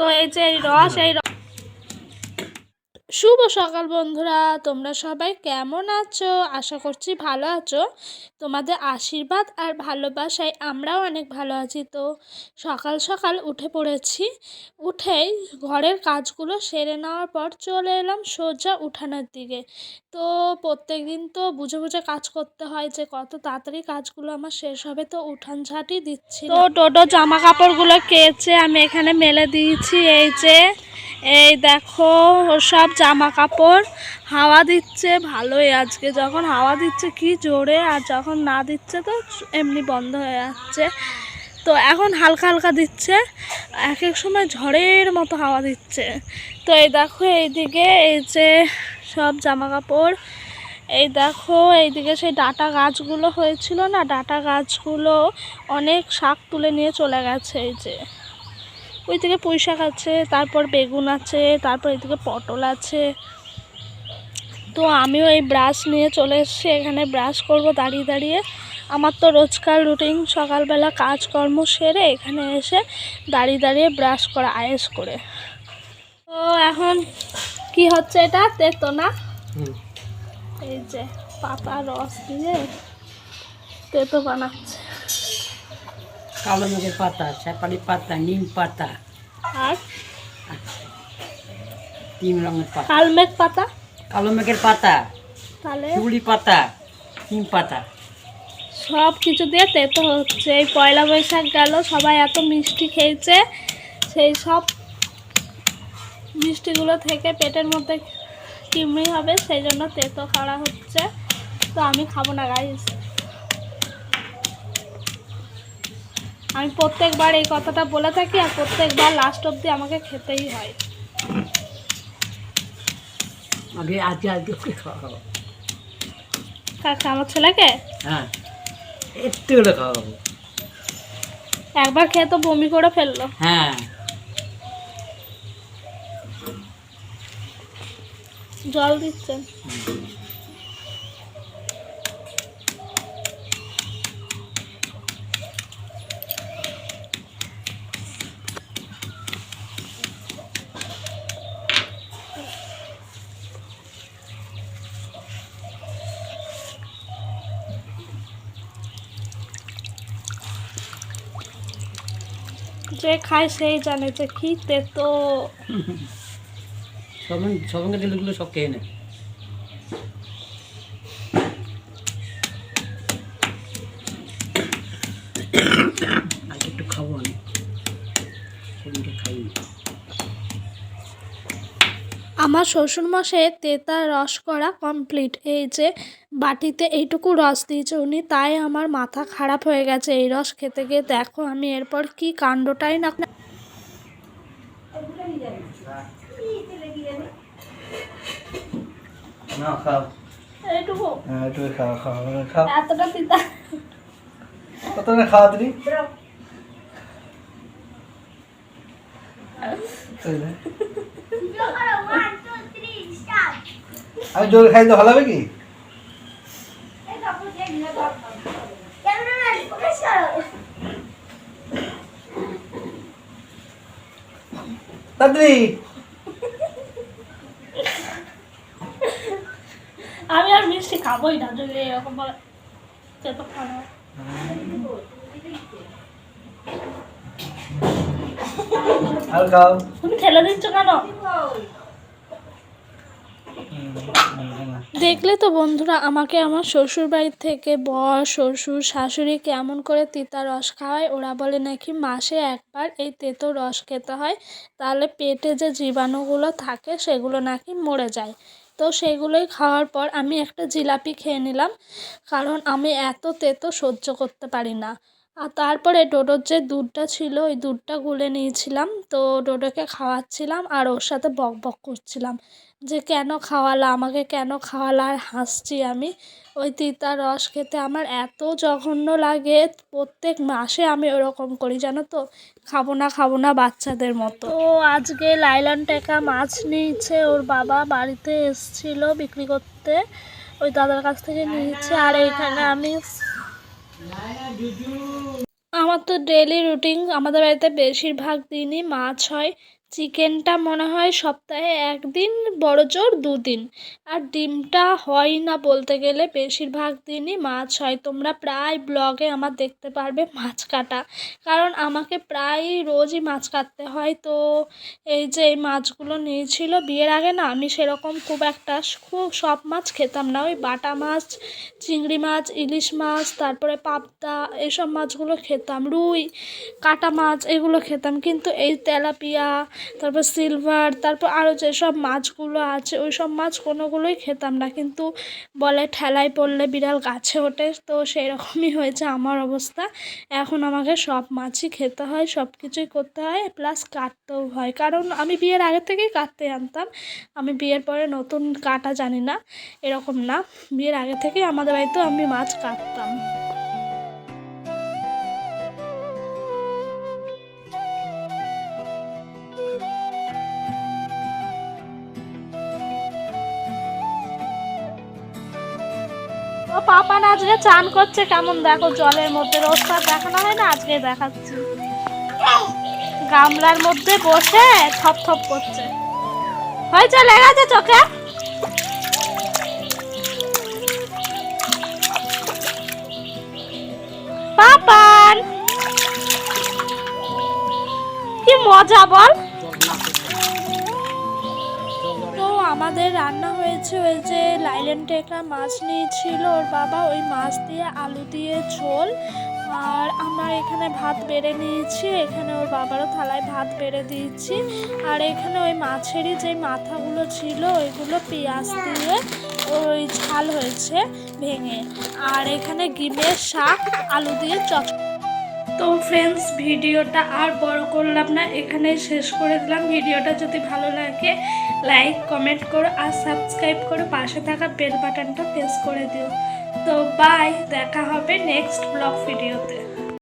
তো এই যে রস এই শুভ সকাল বন্ধুরা, তোমরা সবাই কেমন আছো? আশা করছি ভালো আছো। তোমাদের আশীর্বাদ আর ভালোবাসায় আমরাও অনেক ভালো আছি। তো সকাল সকাল উঠে পড়েছি। উঠেই ঘরের কাজগুলো সেরে নেওয়ার পর চলে এলাম সোজা উঠানের দিকে। তো প্রত্যেক দিন তো বুঝে বুঝে কাজ করতে হয় যে কত তাড়াতাড়ি কাজগুলো আমার শেষ হবে, তো উঠান ঝাঁটি দিচ্ছি তো ডোডো জামা কাপড়গুলো কেচে আমি এখানে মেলে দিয়েছি। এই যে এই দেখো, সব জামা কাপড় হাওয়া দিচ্ছে, ভালোই আজকে। যখন হাওয়া দিচ্ছে, কি জোরে, আর যখন না দিচ্ছে, তো এমনি বন্ধ হয়ে যাচ্ছে। তো এখন হালকা হালকা দিচ্ছে। এক এক সময় ঝড়ের মতো হাওয়া দিচ্ছে। তো এই দেখো, এইদিকে এই যে সব জামা কাপড় এই দেখো, এইদিকে সেই ডাটা গাছগুলো হয়েছিল না? ডাটা গাছগুলো অনেক শাক তুলে নিয়ে চলে গেছে, এই যে। ওই থেকে পুঁই শাক আছে তারপর বেগুন আছে তারপর এদিকে পটল আছে। তো আমিও এই ব্রাশ নিয়ে চলে এসেছি এখানে ব্রাশ করব দাঁড়িয়ে দাঁড়িয়ে। আমার তো রোজকার রুটিন সকালবেলা কাজকর্ম সেরে এখানে এসে দাঁড়িয়ে দাঁড়িয়ে ব্রাশ করা আয়েস করে। তো এখন কি হচ্ছে এটা তেতো না? এই যে পাতা রস দিয়ে তেতো বানাচ্ছে। কালো মেঘের পাতা শ্যাপালি পাতা নিম পাতা। আর? তিন রঙের পাতা। কালমেঘ পাতা? কালো মেঘের পাতা। তাহলে? শিউলি পাতা নিম পাতা। সব কিছু দিয়ে তেতো হচ্ছে এই পয়লা বৈশাখ গেল সবাই এত মিষ্টি খেয়েছে সেই সব মিষ্টিগুলো থেকে পেটের মধ্যে কিমড়ি হবে সেই জন্য তেতো খাওয়া হচ্ছে। তো আমি খাব না গাইস আমি প্রত্যেকবার এই কথাটা বলে থাকি আর প্রত্যেকবার লাস্ট অবধি আমাকে খেতেই হয়। আগে আজকে আজকে খাওয়া কাকা আমার ছেলেকে? হ্যাঁ একটু করে খাওয়া খাব একবার খেয়ে তো বমি করে ফেলল। হ্যাঁ। জল দিচ্ছেন। যে খায় সেই জানে যে কি তেতো। সবাই সবঙ্গে দিলগুলো সব খেয়ে নেয়। আমার শ্বশুরমশাইয়ের তেতা রস করা কমপ্লিট এই যে বাটিতে এইটুকু রস দিয়েছে উনি তাই আমার মাথা খারাপ হয়ে গেছে এই রস খেতে গিয়ে। দেখো আমি এরপর কি কাণ্ডটাই না খাওয়া আমি জোর খাই তো ভালো হবে কি তাড়াতাড়ি। আমি আর মিষ্টি খাবোই না যদি এরকম বলে তেতো খাওয়া হয়। আর খাও। তুমি ঠেলে দিচ্ছ কেন? দেখলে তো বন্ধুরা, আমাকে আমার শ্বশুর বাড়ির থেকে বর, শ্বশুর, শাশুড়ি কেমন করে তিতা রস খাওয়ায়, ওরা বলে নাকি মাসে একবার এই তেতো রস খেতে হয়, তাহলে পেটে যে জীবাণুগুলো থাকে সেগুলো নাকি মরে যায়। তো সেগুলোই খাওয়ার পর আমি একটা জিলাপি খেয়ে নিলাম, কারণ আমি এত তেতো সহ্য করতে পারি না। আর তারপরে ডোডোর যে দুধটা ছিল, ওই দুধটা গুলে নিয়েছিলাম। তো ডোডোকে খাওয়াচ্ছিলাম আর ওর সাথে বক বক করছিলাম যে, কেন খাওয়ালা? আমাকে কেন খাওয়ালা? আর হাসছি আমি। ওই তিতা রস খেতে আমার এত জঘন্য লাগে, প্রত্যেক মাসে আমি ওরকম করি, জানো তো? খাব না খাব না বাচ্চাদের মতো। তো আজকে লাইলন টেকা মাছ নিয়েছে, ওর বাবা বাড়িতে এসছিল বিক্রি করতে, ওই দাদার কাছ থেকে নিয়েছে। আর এইখানে আমি আমার তো ডেলি রুটিন আমাদের বাড়িতে বেশিরভাগ দিনই মাছ হয়। চিকেনটা মনে হয় সপ্তাহে একদিন, বড় জোর দুদিন। আর ডিমটা হয় না বলতে গেলে, বেশিরভাগ দিনই মাছ হয়। তোমরা প্রায় ব্লগে আমার দেখতে পারবে মাছ কাটা। কারণ আমাকে প্রায় রোজই মাছ কাটতে হয়। তো এই যে এই মাছগুলো নিয়েছিল, বিয়ের আগে না আমি সেরকম খুব একটা খুব সব মাছ খেতাম না। ওই বাটা মাছ, চিংড়ি মাছ, ইলিশ মাছ, তারপরে পাবদা, এসব মাছগুলো খেতাম। রুই, কাটা মাছ এগুলো খেতাম। কিন্তু এই তেলাপিয়া তারপর সিলভার তারপর আরও যেসব মাছগুলো আছে, ওই সব মাছ কোনোগুলোই খেতাম না। কিন্তু বলে ঠেলায় পড়লে বিড়াল গাছে ওঠে, তো সেই রকমই হয়েছে আমার অবস্থা। এখন আমাকে সব মাছই খেতে হয় সব কিছুই করতে হয় প্লাস কাটতেও হয়। কারণ আমি বিয়ের আগে থেকেই কাটতে জানতাম আমি বিয়ের পরে নতুন কাটা জানি না, এরকম না। বিয়ের আগে থেকেই আমাদের বাড়িতেও আমি মাছ কাটতাম। ও না আজকে চান করছে কেমন? দেখো, জলের মধ্যে রোজ তো আর দেখানো হয় না, আজকে দেখাচ্ছি। গামলার মধ্যে বসে থপ থপ করছে। হয়েছে, লেগেছে চোখে? পাপান! কি মজা বল! আমাদের রান্না হয়েছে ওই যে লাইলেন টেকা মাছ নিয়েছিল, ওর বাবা ওই মাছ দিয়ে আলু দিয়ে ঝোল, আর আমরা এখানে ভাত বেড়ে নিয়েছি, এখানে ওর বাবারও থালায় ভাত বেড়ে দিয়েছি, আর এখানে ওই মাছেরই যে মাথাগুলো ছিল, ওইগুলো পেঁয়াজ দিয়ে ওই ঝাল হয়েছে ভেঙে, আর এখানে গিমের শাক, আলু দিয়ে চচ তো ফ্রেন্ডস ভিডিওটা আর বড় করলাম না, এখানেই শেষ করে দিলাম। ভিডিওটা যদি ভালো লাগে লাইক কমেন্ট করো আর সাবস্ক্রাইব করে। পাশে থাকা বেল বাটনটা প্রেস করে দিও। তো বাই দেখা হবে নেক্সট ব্লগ ভিডিওতে